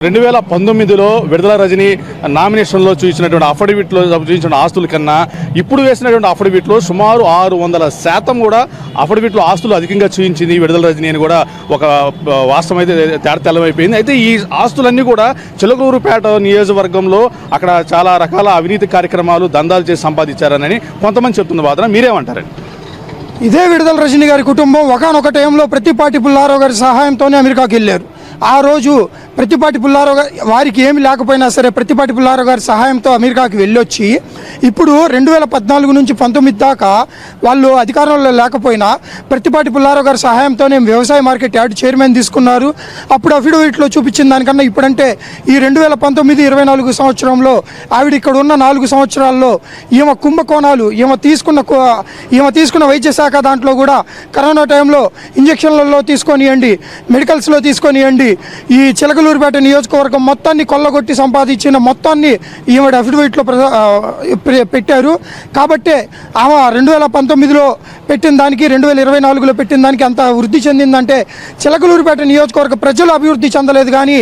రెండు వేల పంతొమ్మిదిలో విడుదల రజని నామినేషన్లో చూసినటువంటి అఫిడవిట్లో చూపించిన ఆస్తుల కన్నా ఇప్పుడు వేసినటువంటి అఫిడవిట్లో సుమారు ఆరు వందల శాతం కూడా అఫిడవిట్లో ఆస్తులు అధికంగా చూపించింది విడుదల రజని అని కూడా ఒక వాస్తవం అయితే తేడతెల్లమైపోయింది అయితే ఈ ఆస్తులన్నీ కూడా చిలకూరుపేట నియోజకవర్గంలో అక్కడ చాలా రకాల అవినీతి కార్యక్రమాలు దందాలు చేసి సంపాదించారని కొంతమంది చెప్తున్న వాదన మీరేమంటారండి? ఇదే విడుదల రజని గారి కుటుంబం ఒకనొక టైంలో ప్రతి పార్టీ పుల్లారావు గారి సహాయంతోనే అమెరికాకి వెళ్ళారు. ఆ రోజు ప్రతిపాటి పుల్లారావు గారి వారికి ఏమి లేకపోయినా సరే ప్రతిపాటి పుల్లారావు గారి సహాయంతో అమెరికాకి వెళ్ళొచ్చి ఇప్పుడు రెండు వేల పద్నాలుగు నుంచి పంతొమ్మిది దాకా వాళ్ళు అధికారంలో లేకపోయినా ప్రతిపాటి పుల్లారావు గారి సహాయంతోనే వ్యవసాయ మార్కెట్ యార్డ్ చైర్మన్ తీసుకున్నారు. అప్పుడు అఫిడవిట్లో చూపించిన దానికన్నా ఇప్పుడంటే ఈ రెండు వేల పంతొమ్మిది ఇరవై నాలుగు సంవత్సరంలో ఆవిడ ఇక్కడ ఉన్న నాలుగు సంవత్సరాల్లో ఈమె కుంభకోణాలు ఈమె తీసుకున్న కో- ఈమె తీసుకున్న వైద్య శాఖ దాంట్లో కూడా కరోనా టైంలో ఇంజక్షన్లలో తీసుకొనియండి మెడికల్స్లో తీసుకొనియండి ఈ చిలకలూరుపేట నియోజకవర్గం మొత్తాన్ని కొల్లగొట్టి సంపాదించిన మొత్తాన్ని ఈవిడ అఫిడవిట్లో పెట్టారు. కాబట్టే ఆమె రెండు వేల పంతొమ్మిదిలో పెట్టిన దానికి రెండు వేల ఇరవై నాలుగులో పెట్టిన దానికి అంత వృద్ధి చెందిందంటే చిలకలూరుపేట నియోజకవర్గ ప్రజలు అభివృద్ధి చెందలేదు కానీ